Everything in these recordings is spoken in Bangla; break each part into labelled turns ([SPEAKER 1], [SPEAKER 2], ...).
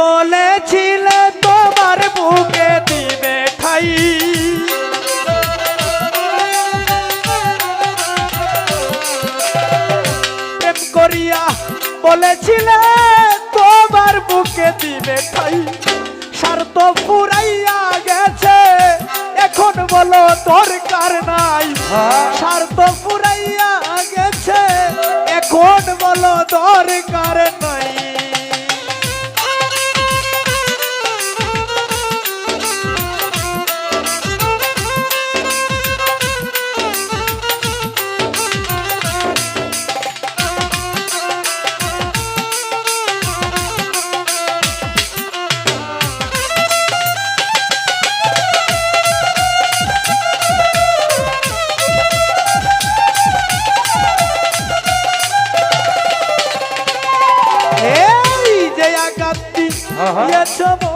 [SPEAKER 1] বলেছিলে, তোমার বুকে দিবে ঠাই। প্রেম করিয়া বলেছিলে, তোমার বুকে দিবে ঠাই। স্বার্থ ফুরাইয়া গেছে, এখন বলো দরকার নাই। স্বার্থ ফুরাইয়া গেছে, এখন বলো দরকার নাই। আঘাতটি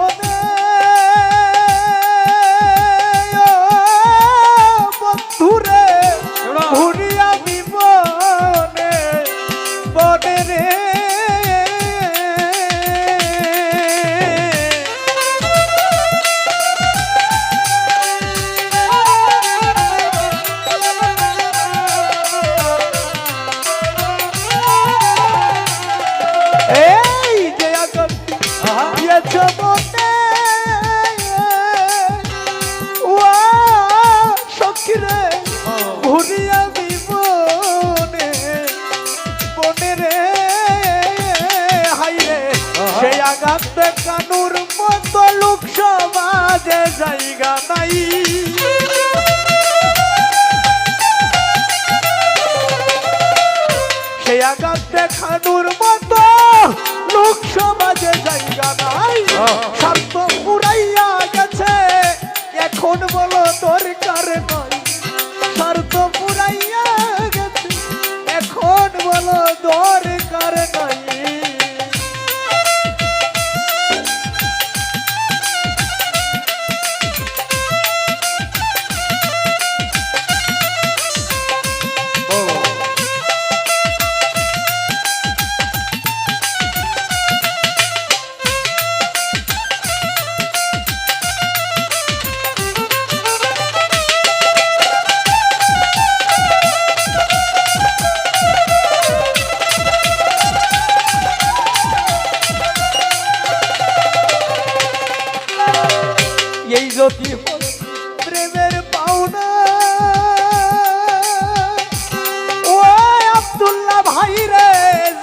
[SPEAKER 1] নাই সেই আঘাত দেখানোর মতো লোক সমাজে জায়গা নাই।
[SPEAKER 2] আহ।
[SPEAKER 1] স্বার্থ পুরাইয়া গেছে। এখন বলো দরকার হয় প্রেমের পাওনা। ও ভাই রে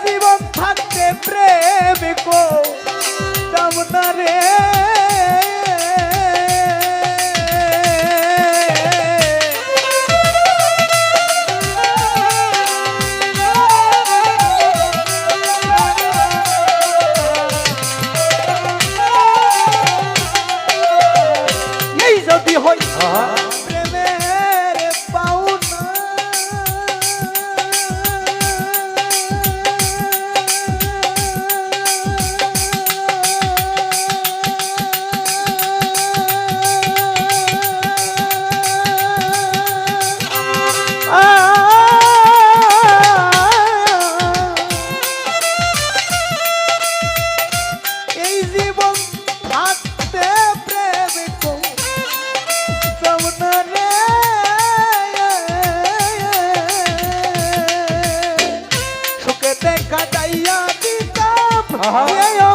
[SPEAKER 1] জীবন থাকতে প্রেম কো। রে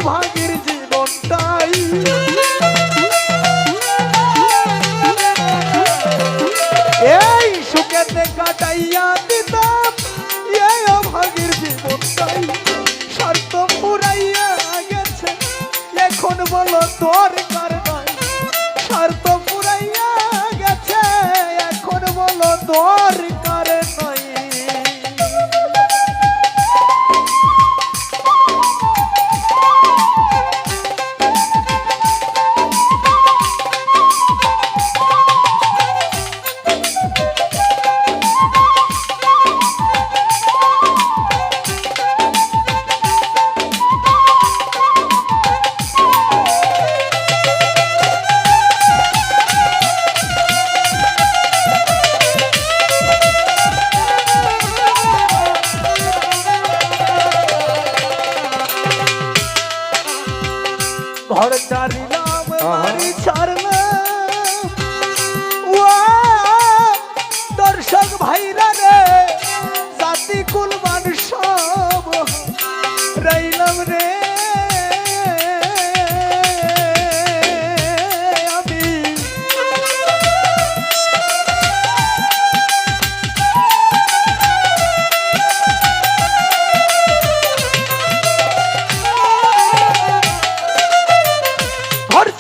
[SPEAKER 1] ভাগির জীবনটাই। এই সুখে দেখা যাইয়া দিতাম এই ভাগির জীবনটাই। স্বার্থ পুরাইয়া গেছে, এখন বলো দরকার নাই স্বার্থ পুরাইয়া গেছে, এখন বলো দরকার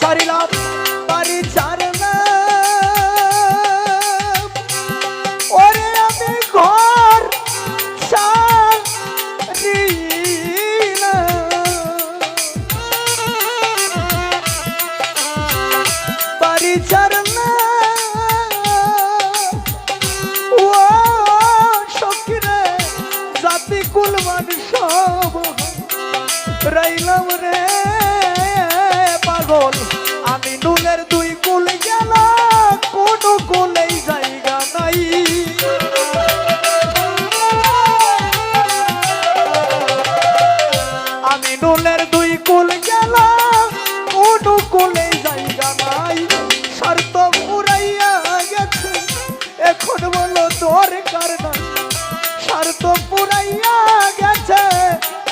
[SPEAKER 1] ঘর ছাড়িলাম বাড়ি ওরে আমি ঘর ও সখিরে জাতি কুলমান সব রইলাম রে। আমি নুনের দুই কুল গেল, কোন কুলেই জায়গা নাই। আমি নুনের দুই কুল গেল, কোন কুলেই জায়গা নাই। শর্ত পুরাইয়া গেছে, এখন বলো দরকার নাই। স্বার্থ পুরাইয়া গেছে,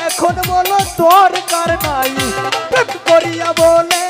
[SPEAKER 1] এখন বলো দরকার নাই। করিয়া বলেছিলে